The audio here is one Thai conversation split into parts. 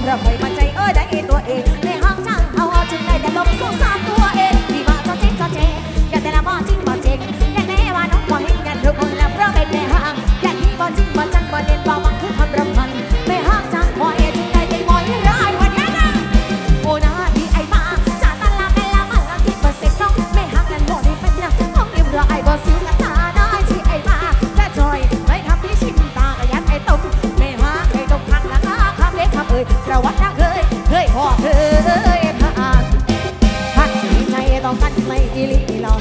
abra, vai, mas... ไม่อีลีหลอ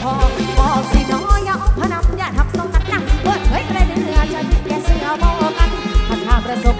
บอกสิน้อยอย่าพนันอย่าทับสองนักนักเปิดเผยประเดือจะแกเสื้อบอกกันถ้าประสบ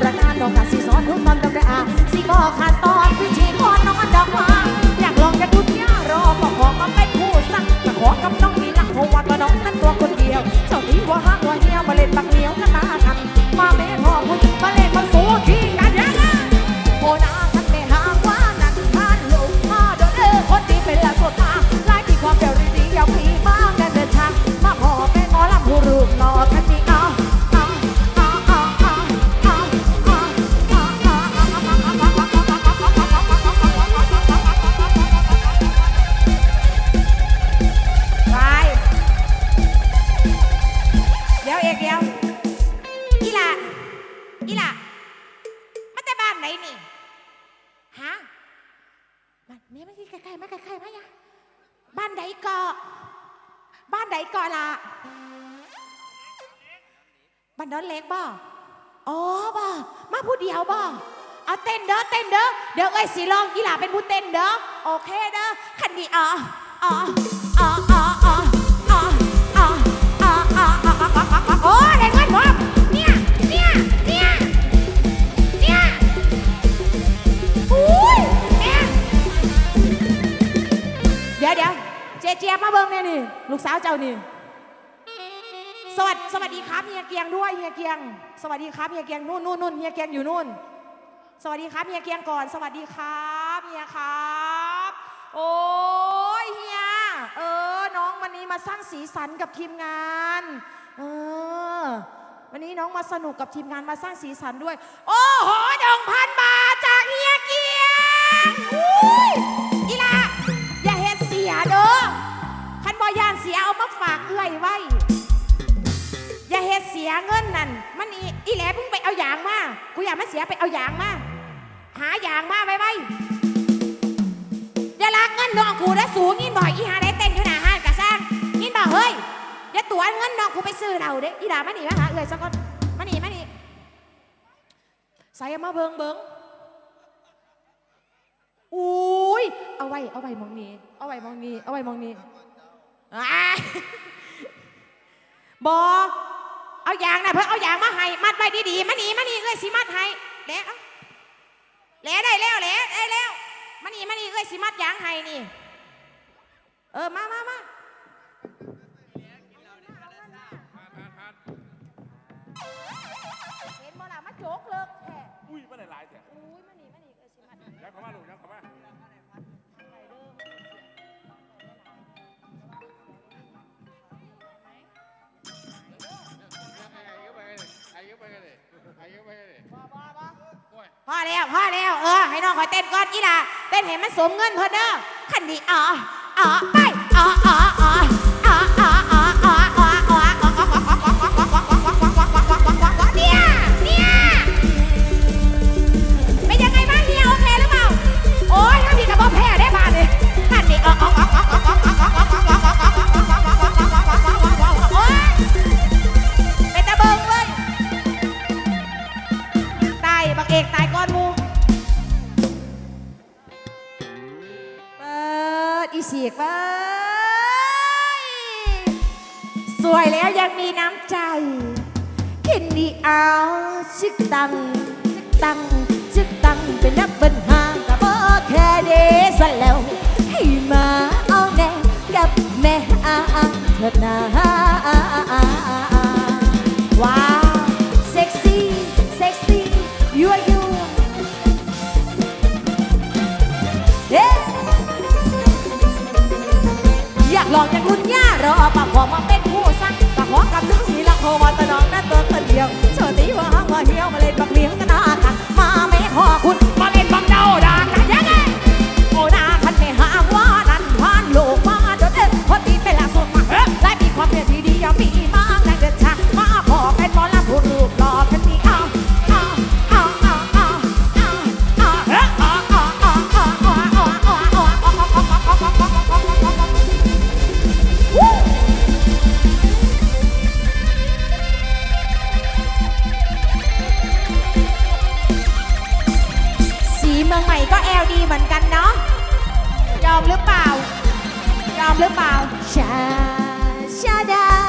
อีหล่ะอีหล่ะมาแต่บ้านไหนนี่ฮะมานนี่มันที่ใกล้ๆมาใกลๆไหมายะบ้านไหนก่อบ้านไหนก่อละบ้านโน้นเล็กบ่อ๋อบ่มาพูดเดียวบ่เอาเต้นเด้อเต้นเด้อเดี๋ยวเอ้ยสีลองอีหล่าเป็นผู้เต้นเด้อโอเคเด้อคันดีอ๋ออ๋ออ๋อ กสาวเจ้านี่สวัสดีสวัสดีครับเฮียเกียงด้วยเฮียเกียง สวัสดีครับเฮียเกียงนู่นนู่นนู่นเฮียเกียงอยู่นู่น สวัสดีครับเฮียเกียงก่อน สวัสดีครับเฮียครับ โอ้ยเฮียเออ น้องวันนี้มาสร้างสีสันกับทีมงานเออวันนี้น้องมาสนุกกับทีมงานมาสร้างสีสันด้วย โอ้โหดองพันบาทจากเฮียเกียงอุ้ยอีลา เสียเอามาฝากเอื้อยไว้ อย่าเฮ็ดเสียเงินนั่น มันอีอีแหลเพิ่งไปเอายางมา กูอยากมาเสียไปเอายางมา หายางมาไว้ไว้อย่าลักเงินน้องกูนะสูงยินบ่อยอีหาได้เต้นอยู่หน้าห้างกะสร้างยินบ่เฮ้ยอย่าตัวเงินน้องกูไปซื้อเราเด้อีดามาหนีมาหาเอื่อยสักคนมาหนีมาหนีใส่มาเบิงเบิงอุ้ย เอาไว้ เอาไว้มองนี้ เอาไว้มองนี้ เอาไว้มองนี้ บอเอายางนะเพื่อเอายางมาให้มัดไว้ดีๆมาหนีมาหนีเอ้ยสิมัดให้แหล้วแหล้วได้แล้วแหล้วได้แล้วมาหนีมาหนีเอ้ยสิมัดยางให้นี่ เออมามามาเห็นบ่ล่ะมาโจกเลิกแท้อุ้ยไม่ได้หลายแท้อุ้ยมาหนีมาหนีเอ้ยสิมัดให้ยักเข้ามาลูกยักเข้ามา แล้วพ่อแล้วเออให้น้องคอยเต้นก่อนอีหล่ะเต้นเห็นมันสมเงินเพิ่นเด้อขันดีอ๋ออ๋อไปอ๋ออ๋ออ๋ออ๋อ ดอีสียกเปิดสวยแล้วยังมีน้ำใจกินดีเอาชิกตังชิกตังชิกตัง อยากลองอย่างรุ่นย่ารอปากขอมาเป็นผู้สักปากขอกับนึงสีละโควันตะน้องนั่นตัวคนเดียวโชติว่าห้องว่าเหี้ยวมาเล่นบักเลี้ยงกัน สีเมืองใหม่ก็แอลดีเหมือนกันเนาะยอมหรือเปล่ายอมหรือเปล่าชาชาดา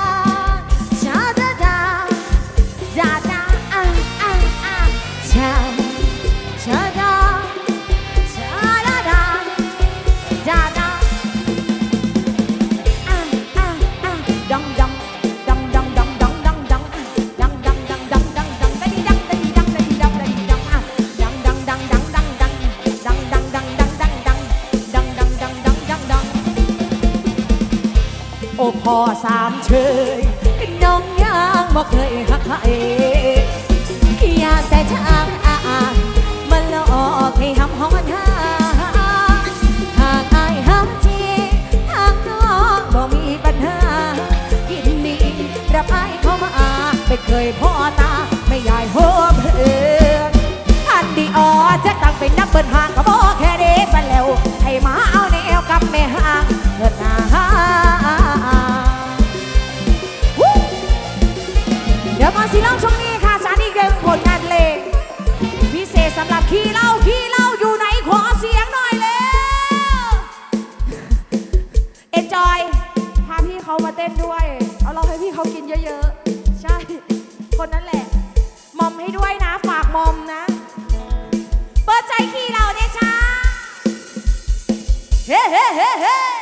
ามเชยน้องยางบ่เคยหักใครอยากแต่ทางอ่างมันหลอกให้หำหอนหาหากอายหำจริงหากน้องบ่มีปัญหายินดีรับอายเข้ามาไม่เคยพ่อต เต้นด้วย เอาเราให้พี่เขากินเยอะๆ ใช่ คนนั้นแหละ มอมให้ด้วยนะ ฝากมอมนะ เปิดใจขี้เราเนี่ยจ้าเฮ้เฮ้เฮ้เฮ้